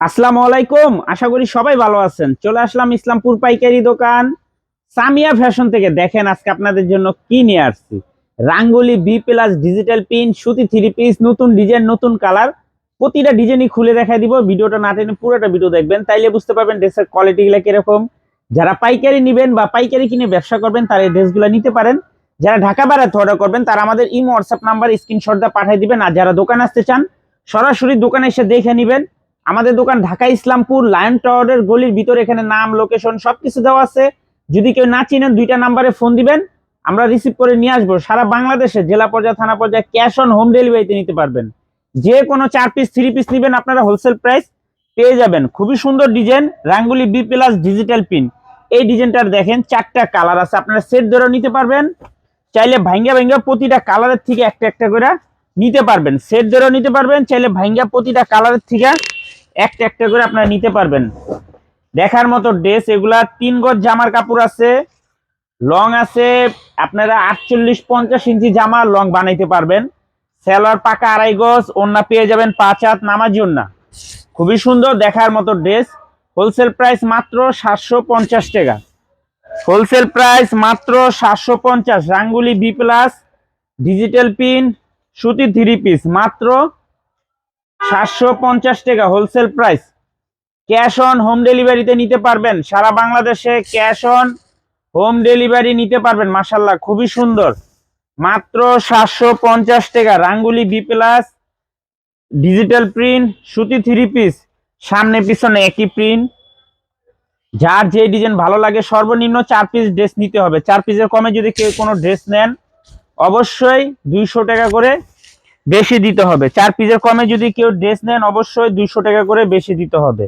আসসালামু আলাইকুম। আশা করি সবাই ভালো আছেন। চলে আসলাম ইসলামপুর পাইকারি দোকান। সামিয়া ফ্যাশন থেকে দেখেন আজকে আপনাদের জন্য কি নিয়ে আসছি। রাঙ্গুলি বি প্লাস ডিজিটাল পিন সুতি থ্রি পিস নতুন ডিজাইন নতুন কালার প্রতিটা ডিজাইনই খুলে দেখাই দিব। ভিডিওটা না টেনে পুরোটা ভিডিও দেখবেন। তাইলে বুঝতে পারবেন ড্রেসের কোয়ালিটিগুলো কীরকম। যারা পাইকারি নেবেন বা পাইকারি কিনে ব্যবসা করবেন, তারা এই ড্রেসগুলো নিতে পারেন। যারা ঢাকা বেড়াতে অর্ডার করবেন, তারা আমাদের ইমো হোয়াটসঅ্যাপ নাম্বার স্ক্রিনশটটা পাঠিয়ে দিবেন। আর যারা দোকান আসতে চান, সরাসরি দোকানে এসে দেখে নেবেন। আমাদের দোকান ঢাকা ইসলামপুর লায়ন টাওয়ারের গলির ভিতরে এখানে নাম লোকেশন সবকিছু দেওয়া আছে। যদি কেউ না চিনেন, দুইটা নাম্বারে ফোন দিবেন। আমরা রিসিভ করে নিয়ে আসব। সারা বাংলাদেশে জেলা পর্যায়ে, থানা পর্যায়ে ক্যাশ অন হোম ডেলিভারিতে নিতে পারবেন। যে কোনো চার পিস থ্রি পিস নেবেন, আপনারা হোলসেল প্রাইস পেয়ে যাবেন। খুবই সুন্দর ডিজাইন রাঙ্গুলি বি প্লাস ডিজিটাল পিন এই ডিজাইনটার দেখেন, চারটা কালার আছে। আপনারা সেট ধরেও নিতে পারবেন। চাইলে ভাঙ্গা ভাঙ্গা প্রতিটা কালারের থেকে একটা একটা করে নিতে পারবেন। সেট ধরেও নিতে পারবেন, চাইলে ভাঙ্গা প্রতিটা কালারের থেকে একটা একটা করে আপনারা নিতে পারবেন। দেখার মতো ড্রেস, এগুলা তিন গজ জামার কাপড় আছে, লং আছে, আপনারা আটচল্লিশ পঞ্চাশ ইঞ্চি জামা লং বানাইতে পারবেন। সেলোয়ার পাকা আড়াই গজ ওন্না পেয়ে যাবেন পাঁচ হাত, নামাজি ওন্না খুবই সুন্দর দেখার মতো ড্রেস, হোলসেল প্রাইস মাত্র সাতশো পঞ্চাশ টাকা। হোলসেল প্রাইস মাত্র সাতশো পঞ্চাশ, Rangoli B plus, digital print সুতি থ্রি পিস, মাত্র সাতশো পঞ্চাশ টাকা wholesale price cash on home ডেলিভারিতে নিতে পারবেন। সারা বাংলাদেশে ক্যাশ অন হোম ডেলিভারি নিতে পারবেন মাসাল্লাহ খুবই সুন্দর। মাত্র সাতশো পঞ্চাশ টাকা, Rangoli B plus digital print সুতি থ্রি পিস সামনে পিছনে একই প্রিন্ট যার যে ডিজাইন ভালো লাগে, সর্বনিম্ন চার পিস ড্রেস নিতে হবে। চার পিসের কমে যদি কেউ কোনো ড্রেস নেন, অবশ্যই দুইশো টাকা করে বেশি দিতে হবে। চার পিসের কমে যদি কেউ ড্রেস নেন, অবশ্যই দুইশো টাকা করে বেশি দিতে হবে।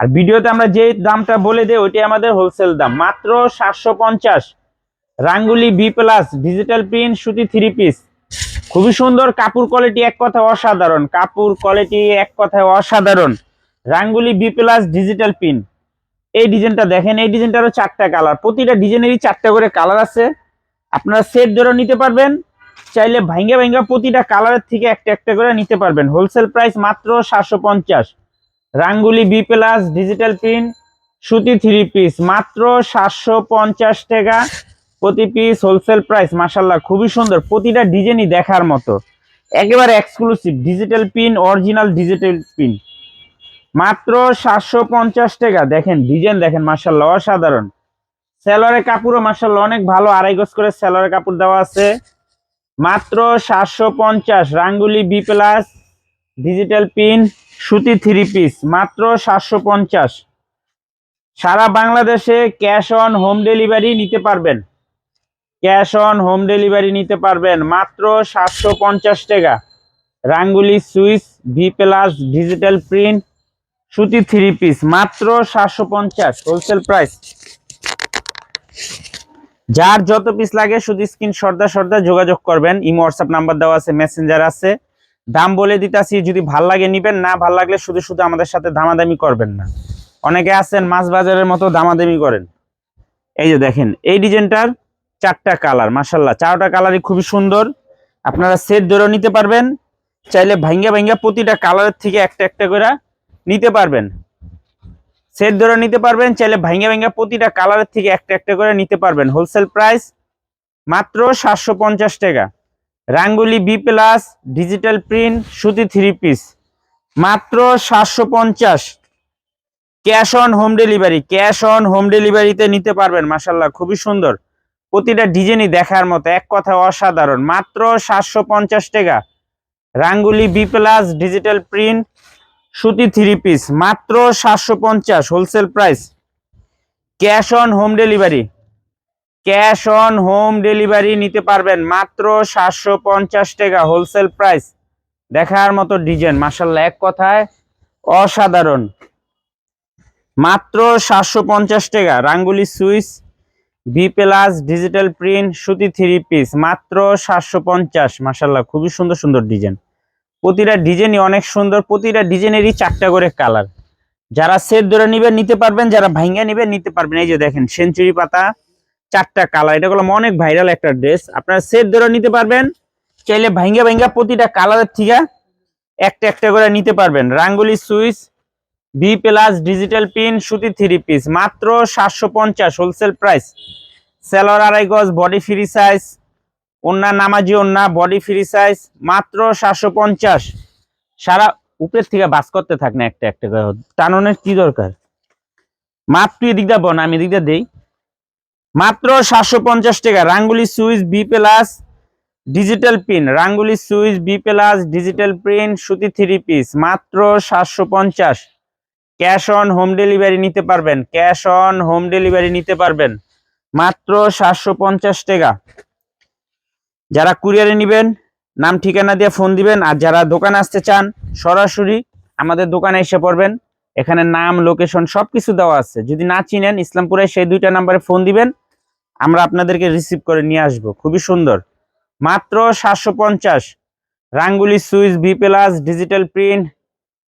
আর ভিডিওতে আমরা যে দামটা বলে দিই, ওইটাই আমাদের হোলসেল দাম। মাত্র সাতশো পঞ্চাশ। Rangoli B plus digital print সুতি থ্রি পিস খুবই সুন্দর, কাপড় কোয়ালিটি এক কথায় অসাধারণ। কাপড় কোয়ালিটি এক কথায় অসাধারণ। রাঙ্গুলি বি প্লাস ডিজিটাল পিন এই ডিজাইনটা দেখেন, এই ডিজাইনটারও চারটা কালার প্রতিটা ডিজাইনেরই চারটা করে কালার আছে। আপনারা সেট ধরে নিতে পারবেন। চাইলে ভাঙ্গা ভাঙ্গা প্রতিটা কালারের থেকে একটা একটা করে নিতে পারবেন। হোলসেল প্রাইস মাত্র সাতশো পঞ্চাশ। Rangoli B plus digital print সুতি থ্রি পিস মাত্র সাতশো পঞ্চাশ টাকা। প্রতি পিস হোলসেল প্রাইস মাসাল্লাহ খুবই সুন্দর। প্রতিটা ডিজাইনই দেখার মতো। একেবারে exclusive digital print original digital print মাত্র সাতশো পঞ্চাশ টাকা। দেখেন ডিজাইন দেখেন মাসাল্লাহ অসাধারণ। সেলরের কাপড়ও মাসাল্লাহ অনেক ভালো। আড়াই গজ করে সেলরের কাপড় দেওয়া আছে। মাত্র সাতশো পঞ্চাশ, Rangoli B plus digital print সুতি থ্রি পিস মাত্র সাতশো পঞ্চাশ। সারা বাংলাদেশে ক্যাশ অন হোম ডেলিভারি নিতে পারবেন। ক্যাশ অন হোম ডেলিভারি নিতে পারবেন, মাত্র সাতশো পঞ্চাশ টাকা। Rangoli Swiss V plus digital print সুতি থ্রি পিস মাত্র সাতশো পঞ্চাশ হোলসেল প্রাইস যার যত পিস লাগে শুধু স্ক্রিন সর্দা সর্দা যোগাযোগ করবেন। ইমো হোয়াটসঅ্যাপ নাম্বার দেওয়া আছে মেসেঞ্জার আছে। দাম বলে দিতাছি, যদি ভালো লাগে নিবেন, না ভালো লাগলে শুধু শুধু আমাদের সাথে দামাদামি করবেন না। অনেকে আছেন মাছ বাজারের মতো দামাদামি করেন। এই যে দেখেন, এই ডিজাইনটার চারটা কালার মাসাল্লাহ চারটা কালারই খুবই সুন্দর। আপনারা সেট ধরেও নিতে পারবেন। চাইলে ভাঙ্গা ভাঙ্গা প্রতিটা কালারের থেকে একটা একটা করে নিতে পারবেন। সেট ধরে নিতে পারবেন, চাইলে ভাঙ্গা ভাঙ্গা প্রতিটা কালারের থেকে একটা একটা করে নিতে পারবেন। হোলসেল প্রাইস মাত্র সাতশো পঞ্চাশ টাকা। Rangoli B plus digital print সুতি থ্রি পিস মাত্র সাতশো পঞ্চাশ। Cash on home delivery cash on home ডেলিভারিতে নিতে পারবেন মাসাল্লাহ খুবই সুন্দর। প্রতিটা ডিজাইনই দেখার মতো, এক কথা অসাধারণ, মাত্র সাতশো পঞ্চাশ টাকা। Rangoli B plus digital print সুতি থ্রি পিস মাত্র সাতশো পঞ্চাশ wholesale price cash on home delivery cash on home delivery নিতে পারবেন মাত্র সাতশো পঞ্চাশ টাকা হোলসেল প্রাইস দেখার মতো ডিজাইন মাসাল্লাহ এক কথায় অসাধারণ। মাত্র সাতশো পঞ্চাশ টাকা, Rangoli Swiss V plus digital print সুতি থ্রি পিস মাত্র সাতশো পঞ্চাশ মাসাল্লাহ খুবই সুন্দর সুন্দর ডিজাইন প্রতিটা ডিজাইনই অনেক সুন্দর, প্রতিটা ডিজাইনেরই চারটা করে কালার যারা সেট ধরে নিবেন নিতে পারবেন, যারা ভাঙ্গা নিবেন নিতে পারবেন। এই যে দেখেন সেঞ্চুরি পাতা, চারটা কালার এটা হলো অনেক ভাইরাল একটা ড্রেস আপনারা সেট ধরে নিতে পারবেন, চাইলে ভাইঙ্গা ভাইঙ্গা প্রতিটা কালারের থেকে একটা একটা করে নিতে পারবেন। Rangoli Swiss B plus digital print সুতি থ্রি পিস মাত্র সাতশো পঞ্চাশ হোলসেল প্রাইস সেলর আড়াই গজ বডি ফ্রি সাইজ ওন্না নামাজি ওন্না বডি ফ্রি সাইজ মাত্র সাতশো পঞ্চাশ। সারা উপরের থেকে বাস করতে থাক না একটা একটা করে। টাননের কি দরকার? মাত্র এদিক দিয়ে বন, আমি এদিক দিয়ে দেই। মাত্র সাতশো পঞ্চাশ টাকা, Rangoli Swiss B plus digital print Rangoli Swiss B plus digital print সুতি থ্রি পিস মাত্র সাতশো পঞ্চাশ। ক্যাশ অন হোম ডেলিভারি নিতে পারবেন ক্যাশ অন হোম ডেলিভারি নিতে পারবেন। মাত্র সাতশো পঞ্চাশ টাকা। যারা কুরিয়ারে নেবেন, নাম, ঠিকানা দিয়ে ফোন দিবেন, আর যারা দোকানে আসতে চান, সরাসরি আমাদের দোকানে এসে পড়বেন। এখানে নাম, লোকেশন সব কিছু দেওয়া আছে। যদি না চিনেন, ইসলামপুরে সেই দুইটা নাম্বারে ফোন দিবেন, আমরা আপনাদেরকে রিসিভ করে নিয়ে আসব। খুবই সুন্দর। মাত্র সাতশো পঞ্চাশ। Rangoli Swiss, V plus, digital print,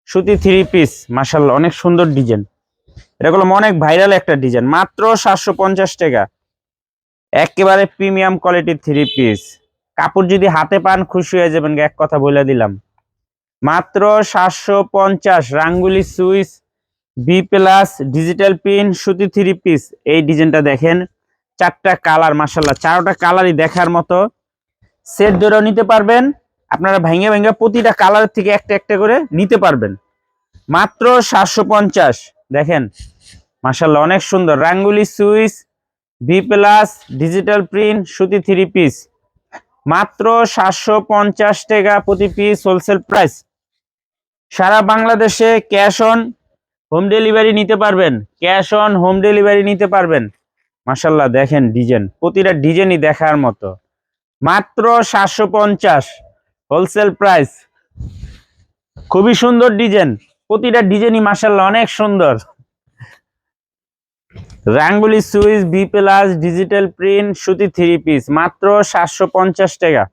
সুতি থ্রি পিস। মাসাল্লাহ অনেক সুন্দর ডিজাইন। হলো অনেক ভাইরাল একটা ডিজাইন। মাত্র সাতশো পঞ্চাশ টাকা। একেবারে প্রিমিয়াম কোয়ালিটির থ্রি পিস। কাপড় যদি হাতে পান, খুশি হয়ে যাবেন, এক কথা বলে দিলাম। মাত্র সাতশো পঞ্চাশ Rangoli Swiss B plus digital print সুতি থ্রি পিস এই ডিজাইনটা দেখেন, চারটা কালার মাসাল্লাহ চারোটা কালারই দেখার মতো। সেট ধরেও নিতে পারবেন। আপনারা ভেঙে ভেঙে প্রতিটা কালার থেকে একটা একটা করে নিতে পারবেন। মাত্র সাতশো পঞ্চাশ। দেখেন মাসাল্লাহ অনেক সুন্দর। Rangoli Swiss B plus digital print সুতি থ্রি পিস মাত্র সাতশো পঞ্চাশ টাকা প্রতি পিস হোলসেল প্রাইস সারা বাংলাদেশে ক্যাশ অন হোম ডেলিভারি নিতে পারবেন। ক্যাশ অন হোম ডেলিভারি নিতে পারবেন। মাসাল্লাহ দেখেন ডিজাইন প্রতিটা ডিজাইনই দেখার মতো। মাত্র সাতশো পঞ্চাশ হোলসেল প্রাইস খুবই সুন্দর ডিজাইন প্রতিটা ডিজাইনই মাসাল্লাহ অনেক সুন্দর। Rangoli Swiss B plus digital print সুতি থ্রি পিস মাত্র সাতশো পঞ্চাশ টাকা।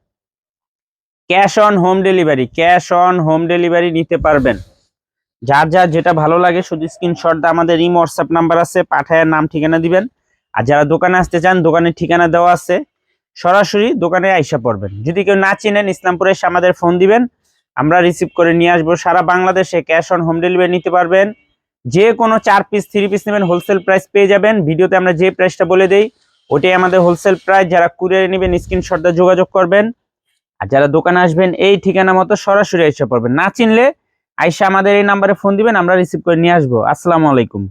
Cash on home delivery cash on home delivery নিতে পারবেন। যার যার যেটা ভালো লাগে, শুধু স্ক্রিনশট আমাদের ইম হোয়াটসঅ্যাপ নাম্বার আছে পাঠায় নাম, ঠিকানা দিবেন। আর যারা দোকানে আসতে চান, দোকানের ঠিকানা দেওয়া আছে। সরাসরি দোকানে আইসা পড়বেন। যদি কেউ না চিনেন, ইসলামপুরে এসে আমাদের ফোন দিবেন। আমরা রিসিভ করে নিয়ে আসব। সারা বাংলাদেশে ক্যাশ অন হোম ডেলিভারি নিতে পারবেন। যে কোনো চার পিস থ্রি পিস নেবেন হোলসেল প্রাইস পেয়ে যাবেন। ভিডিওতে আমরা যে প্রাইসটা বলে দেই, ওটাই আমাদের হোলসেল প্রাইস যারা কুরিয়ারে নেবেন স্ক্রিনশটটা যোগাযোগ করবেন। আর যারা দোকানে আসবেন, এই ঠিকানা মতো সরাসরি এসে পড়বেন। না চিনলে আইসা আমাদের এই নাম্বারে ফোন দিবেন, আমরা রিসিভ করে নিয়ে আসব। আসসালামু আলাইকুম।